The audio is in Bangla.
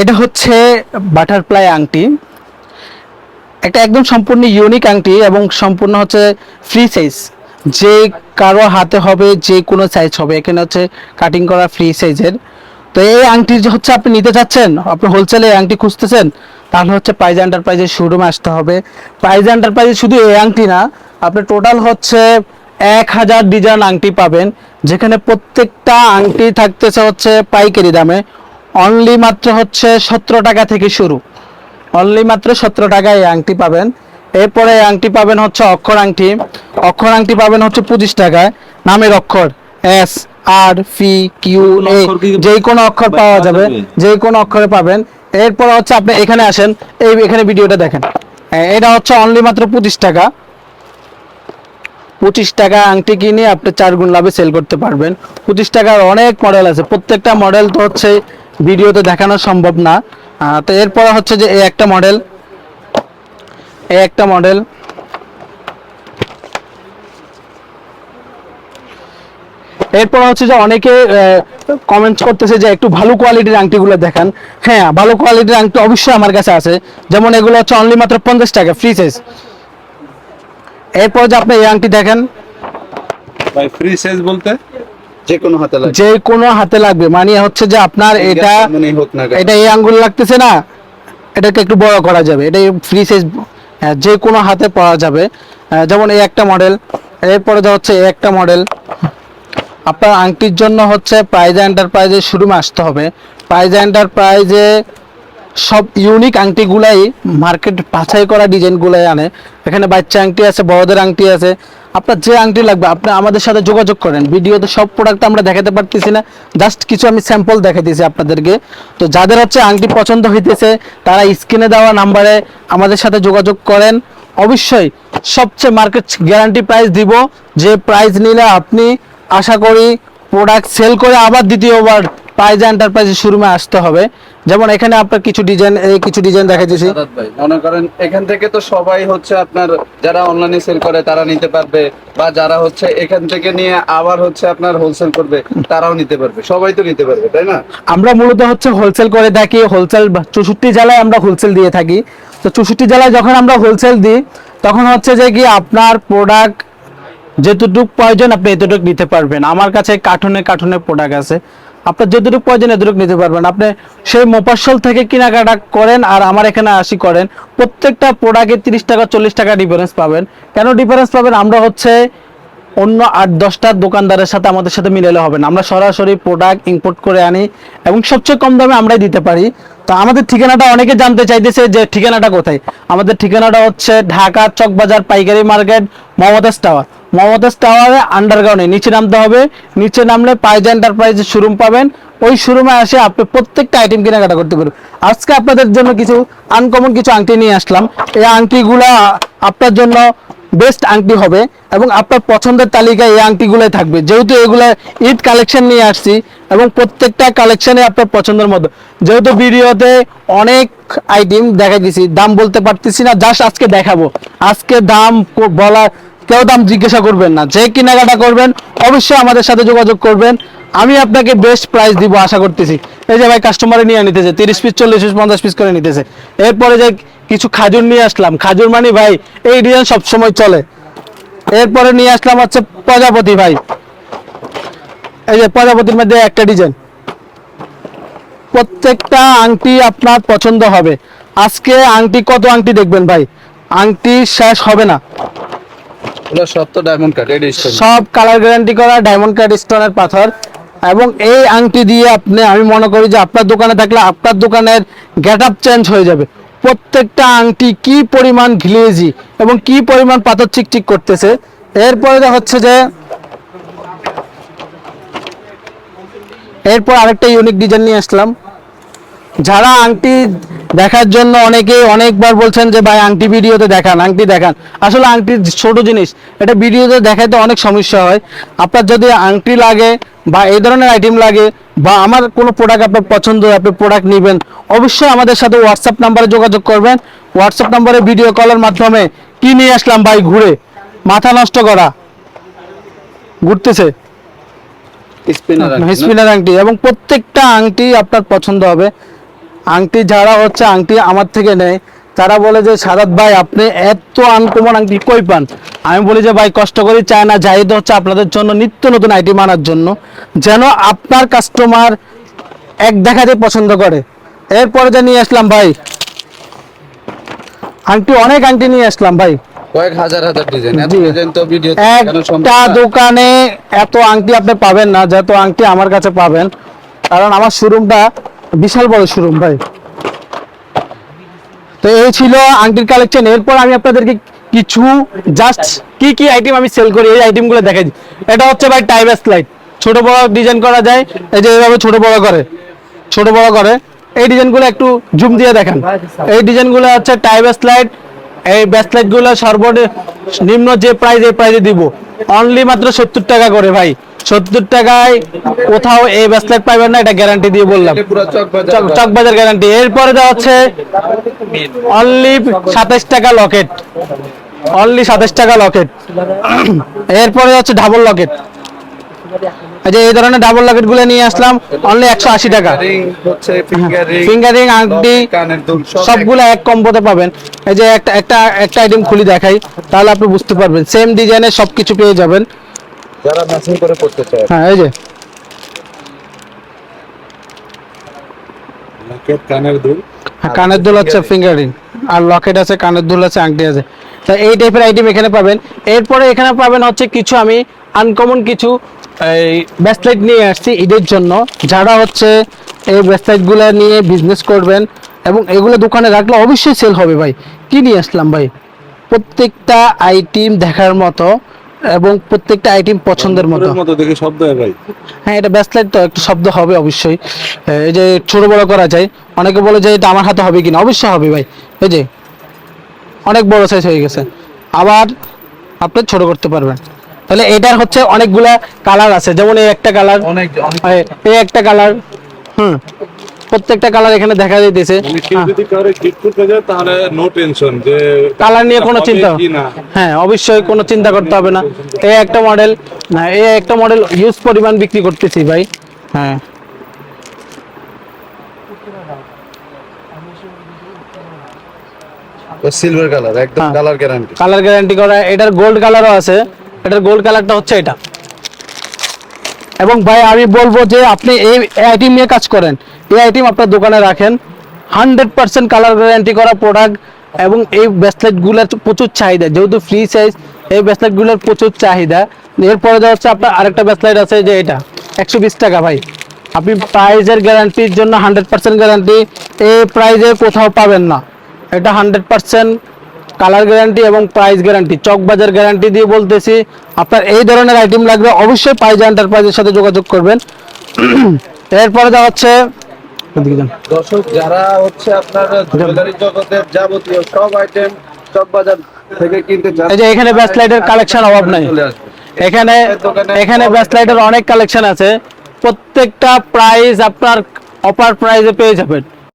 এটা হচ্ছে বাটারফ্লাই আংটি। এটা একদম সম্পূর্ণ ইউনিক আংটি এবং সম্পূর্ণ হচ্ছে ফ্রি সাইজ যে কারও হাতে হবে, যে কোনো সাইজ হবে। এখানে হচ্ছে কাটিং করা ফ্রি সাইজের তো এই আংটি যে হচ্ছে আপনি নিতে চাচ্ছেন, আপনি হোলসেলে আংটি খুঁজতেছেন, তাহলে হচ্ছে প্রাইজ এন্টারপ্রাইজের শোরুমে আসতে হবে। প্রাইজ এন্টারপ্রাইজে শুধু এই আংটি না, আপনি টোটাল হচ্ছে এক হাজার ডিজাইন আংটি পাবেন, যেখানে প্রত্যেকটা আংটি থাকতেছে হচ্ছে পাইকারি দামে। অনলি মাত্র হচ্ছে সতেরো টাকা থেকে শুরু। অনলি মাত্র সতেরো টাকায় এই আংটি পাবেন। এরপরে এই আংটি পাবেন হচ্ছে অক্ষর আংটি। অক্ষর আংটি পাবেন হচ্ছে পঁচিশ টাকায়। নামের অক্ষর S R P Q A যে কোনো অক্ষর পাওয়া যাবে? যে কোনো অক্ষরে পাবেন। এরপর হচ্ছে আপনি এখানে আসেন। এই এখানে ভিডিওটা দেখেন। এটা হচ্ছে অনলি মাত্র পঁচিশ টাকা। পঁচিশ টাকা আংটি কিনে আপনি চার গুণ লাভে সেল করতে পারবেন। পঁচিশ টাকার অনেক মডেল আছে। প্রত্যেকটা মডেল তো হচ্ছে ভিডিওতে দেখানো সম্ভব না। তো এরপর হচ্ছে যে এই একটা মডেল এই একটা মডেল এরপর হচ্ছে যে অনেকে কমেন্টস করতেছে যে একটু ভালো কোয়ালিটির আংটিগুলো দেখান। হ্যাঁ ভালো কোয়ালিটির আংটি অবশ্যই আমার কাছে আছে। যেমন এগুলো হচ্ছে অনলি মাত্র পঞ্চাশ টাকা ফ্রি সাইজ এরপর যে আপনি এই আংটি দেখেন। ফ্রি সাইজ বলতে? যে কোনো হাতে লাগবে। যে কোনো হাতে লাগবে। মানে হচ্ছে যে আপনার এটা। এটা এই আঙ্গুল লাগতেছে না? এটাকে একটু বড় করা যাবে। এটা ফ্রি সাইজ যে কোনো হাতে পাওয়া যাবে। যেমন এই একটা মডেল এরপরে যা হচ্ছে এই একটা মডেল আপনার আংটির জন্য হচ্ছে প্রাইজ এন্টারপ্রাইজে শোরুমে আসতে হবে। প্রাইজ এন্টারপ্রাইজে সব ইউনিক আংটিগুলাই মার্কেট বাছাই করা ডিজাইনগুলাই আনে। এখানে বাচ্চা আংটি আছে, বড়দের আংটি আছে। আপনার যে আংটি লাগবে, আপনি আমাদের সাথে যোগাযোগ করেন। ভিডিওতে সব প্রোডাক্ট আমরা দেখাতে পারতেছি না। জাস্ট কিছু আমি স্যাম্পল দেখাইতেছি আপনাদেরকে। তো যাদের হচ্ছে আংটি পছন্দ হইতেছে, তারা স্ক্রিনে দেওয়া নাম্বারে আমাদের সাথে যোগাযোগ করেন। অবশ্যই সবচেয়ে মার্কেট গ্যারান্টি প্রাইস দিব। যে প্রাইস নিলে আপনি আশা করি প্রোডাক্ট সেল করে আবার দ্বিতীয়বার প্রাইজ এন্টারপ্রাইজের শোরুমে আসতে হবে। যেমন এখানে আপনার কিছু ডিজাইন এই কিছু ডিজাইন সাদাত ভাই মনে করেন এখান থেকে তো সবাই হচ্ছে আপনার যারা অনলাইনে সেল করে তারা নিতে পারবে বা যারা হচ্ছে এখান থেকে নিয়ে আবার হচ্ছে আপনার হোলসেল করবে তারাও নিতে পারবে সবাই তো নিতে পারবে তাই না? আমরা মূলত হচ্ছে হোলসেল করে থাকি হোলসেল চৌষট্টি জেলায় আমরা হোলসেল দিয়ে থাকি। তো চৌষট্টি জেলায় যখন আমরা হোলসেল দিই তখন হচ্ছে যে কি আপনার প্রোডাক্ট যেতটুকু প্রয়োজন আপনি এতটুকু নিতে পারবেন। আমার কাছে কার্টুনে কার্টুনে প্রোডাক্ট আছে। আপনার যেতটুকু প্রয়োজন এতটুকু নিতে পারবেন। আপনি সেই মোপাসল থেকে কেনাকাটা করেন আর আমার এখানে আসি করেন। প্রত্যেকটা প্রোডাক্টে তিরিশ টাকা, চল্লিশ টাকা ডিফারেন্স পাবেন। কেন ডিফারেন্স পাবেন? আমরা হচ্ছে অন্য আট, দশটা দোকানদারের সাথে আমাদের সাথে মিলালে হবে না। আমরা সরাসরি প্রোডাক্ট ইম্পোর্ট করে আনি এবং সবচেয়ে কম দামে আমরাই দিতে পারি। তো আমাদের ঠিকানাটা অনেকে জানতে চাইতেছে যে ঠিকানাটা কোথায়? আমাদের ঠিকানাটা হচ্ছে ঢাকা চকবাজার পাইকারি মার্কেট, মমতাজ টাওয়ার। মমতাজ টাওয়ারে আন্ডারগ্রাউন্ডে নিচে নামতে হবে। নিচে নামলে পাইজ এন্টারপ্রাইজের শোরুম পাবেন। ওই শোরুমে আসে আপনি প্রত্যেকটা আইটেম কেনাকাটা করতে পারবেন। আজকে আপনাদের জন্য কিছু আনকমন কিছু আংটি নিয়ে আসলাম। এই আংটিগুলা আপনার জন্য বেস্ট আংটি হবে এবং আপনার পছন্দের তালিকায় এই আংটিগুলোই থাকবে। যেহেতু এগুলা ঈদ কালেকশন নিয়ে আসছি এবং প্রত্যেকটা কালেকশনে আপনার পছন্দের মতো। যেহেতু ভিডিওতে অনেক আইটেম দেখা দিছি দাম বলতে পারতেছি না জাস্ট আজকে দেখাবো। আজকে দাম বলা কেউ দাম জিজ্ঞাসা করবেন না, যে কেনাকাটা করবেন, অবশ্যই আমাদের সাথে যোগাযোগ করবেন। আমি আপনাকে বেস্ট প্রাইস দিব, আশা করতেছি। এই যে ভাই কাস্টমারে নিয়ে নিতেছে, তিরিশ পিস চল্লিশ পিস পঞ্চাশ পিস করে নিতেছে। এরপরে যে কিছু খাজুর নিয়ে আসলাম, খাজুর মানে ভাই, এই ডিজাইন সবসময় চলে। এরপরে নিয়ে আসলাম হচ্ছে প্রজাপতি ভাই। এই যে প্রজাপতির মধ্যে একটা ডিজাইন প্রত্যেকটা আংটি আপনার পছন্দ হবে। আজকে আংটি কত আংটি দেখবেন ভাই? আংটি শেষ হবে না। সব কালার গ্যারান্টি করা ডায়মন্ড কাট স্টোনের পাথর। এবং এই আংটি দিয়ে আপনি, আমি মনে করি যে আপনার দোকানে থাকলে আপনার দোকানের গেট আপ চেঞ্জ হয়ে যাবে। প্রত্যেকটা আংটি কি পরিমাণ ঘিলিয়েজি এবং কি পরিমাণ পাথর চিকচিক করতেছে। এরপরে হচ্ছে যে, এরপর আরেকটা ইউনিক ডিজাইন নিয়ে আসলাম। যারা আংটি দেখার জন্য অনেকে অনেকবার বলছেন যে ভাই আংটি ভিডিওতে দেখান আংটি দেখান। আসলে আংটি ছোট জিনিস এটা ভিডিওতে দেখাতে অনেক সমস্যা হয়। আপনার যদি আংটি লাগে বা এই ধরনের আইটেম লাগে বা আমার কোনো প্রোডাক্ট আপনার পছন্দ হয় আপনি প্রোডাক্ট নেবেন অবশ্যই আমাদের সাথে হোয়াটসঅ্যাপ নাম্বারে যোগাযোগ করবেন। হোয়াটসঅ্যাপ নাম্বারে ভিডিও কলের মাধ্যমে কি নিয়ে আসলাম ভাই ঘুরে? মাথা নষ্ট করা। ঘুরতেছে। স্পিনার স্পিনার আংটি এবং প্রত্যেকটা আংটি আপনার পছন্দ হবে। আংটি যারা হচ্ছে আংটি আমার থেকে নেয় তারা বলে যে সাদাত ভাই আপনি এত আনকমন আংটি কই পান? আমি বলি যে ভাই কষ্ট করি চায় না জাহিদ হচ্ছে আপনাদের জন্য নিত্য নতুন আইটেম আনার জন্য যেন আপনার কাস্টমার এক দেখাতে পছন্দ করে। এরপরে যে নিয়ে আসলাম ভাই আংটি অনেক আংটি নিয়ে আসলাম ভাই। কয়েক হাজার হাজার ডিজাইন এত ডিজাইন তো ভিডিও একটা দোকানে এত আংটি আপনি পাবেন না যত আংটি আমার কাছে পাবেন। কারণ আমার শোরুমটা বিশাল বড় শোরুম ভাই। তো এই ছিল আংটির কালেকশন এরপর আমি আপনাদেরকে কিছু জাস্ট কি কি আইটেম আমি সেল করি, এই আইটেমগুলো দেখাই। এটা হচ্ছে ভাই টাইবাস লাইট ছোট বড় ডিজাইন করা যায়। এই যে এইভাবে ছোট বড় করে। ছোট বড় করে। এই ডিজাইনগুলো একটু জুম দিয়ে দেখেন। এই ডিজাইনগুলো হচ্ছে টাইবাস লাইট এই ব্যাসলাইটগুলো সর্বনিম্ন যে প্রাইস এই প্রাইসে দিব। অনলি মাত্র সত্তর টাকা করে, ভাই। সত্তর টাকায় কোথাও এই ব্যাসলাইট পাবেন না এটা গ্যারান্টি দিয়ে বললাম। চক বাজার চকবাজার গ্যারান্টি এরপরে দেওয়া হচ্ছে অনলি সাতাশ টাকা লকেট অনলি সাতাশ টাকা লকেট এরপরে হচ্ছে ডাবল লকেট এই যে এই ধরনের ডাবল লকেটগুলো নিয়ে আসলাম অনলি একশো আশি টাকা। ফিঙ্গার আংটি সবগুলো এক কম্বোতে পাবেন। এই যে একটা একটা একটা আইটেম খুলি দেখাই তাহলে আপনি বুঝতে পারবেন। সেম ডিজাইনের সবকিছু পেয়ে যাবেন। যারা ম্যাচিং করে পড়তে চায়। হ্যাঁ এই যে। লকেট কানের দুল। হ্যাঁ, কানের দুল হচ্ছে ফিঙ্গারিং আর লকেট আছে কানের দুল আছে আংটি আছে। তা এই টাইপের আইটেম এখানে পাবেন। এরপরে এখানে পাবেন হচ্ছে কিছু আমি আনকমন কিছু এই ব্যাসলাইট নিয়ে আসছি ঈদের জন্য। যারা হচ্ছে এই ব্যাসলাইটগুলো নিয়ে বিজনেস করবেন এবং এগুলো দোকানে রাখলে অবশ্যই সেল হবে ভাই। কি নিয়ে আসলাম ভাই? প্রত্যেকটা আইটেম দেখার মতো এবং প্রত্যেকটা আইটেম পছন্দের মতো। মতো দেখে শব্দ হয় ভাই। হ্যাঁ এটা ব্যাসলাইট তো একটু শব্দ হবে অবশ্যই। এই যে ছোট বড় করা যায়। অনেকে বলে যে এটা আমার হাতে হবে কিনা? অবশ্যই হবে ভাই। এই যে অনেক বড় সাইজ হয়ে গেছে। আবার আপনি ছোট করতে পারবেন। তাহলে এটার হচ্ছে অনেকগুলা কালার আছে। যেমন এই একটা কালার অনেক অনেক এই একটা কালার হুম। প্রত্যেকটা কালার এখানে দেখা যাইতেছে। মানে যদি কারও গিফট করতে যায় তাহলে নো টেনশন যে কালার নিয়ে কোনো চিন্তা হ্যাঁ অবশ্যই কোনো চিন্তা করতে হবে না। এই একটা মডেল না এই একটা মডেল ইউজ পরিমাণ বিক্রি করতেছি ভাই। হ্যাঁ। সিলভার কালার একদম। কালার গ্যারান্টি কালার গ্যারান্টি করা এটার গোল্ড কালারও আছে। এটার গোল্ড কালারটা হচ্ছে এটা। এবং ভাই, আমি বলব যে আপনি এই আইটেম নিয়ে কাজ করেন। এই আইটেম আপনার দোকানে রাখেন। হান্ড্রেড পার্সেন্ট কালার গ্যারান্টি করা প্রোডাক্ট এবং এই ব্যাসলেটগুলোর প্রচুর চাহিদা। যেহেতু ফ্রি সাইজ এই ব্যাসলেটগুলোর প্রচুর চাহিদা। এরপরে যা হচ্ছে আপনার আরেকটা ব্যাসলাইট আছে যে এটা, একশো বিশ টাকা ভাই। আপনি প্রাইজের গ্যারান্টির জন্য হান্ড্রেড পার্সেন্ট গ্যারান্টি এই প্রাইজে কোথাও পাবেন না। এটা হান্ড্রেড পার্সেন্ট কালার গ্যারান্টি এবং প্রাইস গ্যারান্টি চকবাজার গ্যারান্টি দিয়ে বলতেছি। আপনার এই ধরনের আইটেম লাগবে অবশ্যই পাইজা এন্টারপ্রাইজের সাথে যোগাযোগ করবেন। এরপরে যা হচ্ছে। দর্শক যারা হচ্ছে আপনার জুয়েলারি জগতের যাবতীয় সব আইটেম চক বাজার থেকে কিনতে চান এই যে এখানে ব্যাসলাইটের কালেকশন অভাব নাই। এখানে এখানে ব্যাসলাইটের অনেক কালেকশন আছে। প্রত্যেকটা প্রাইস আপনার অপার প্রাইসে পেয়ে যাবেন।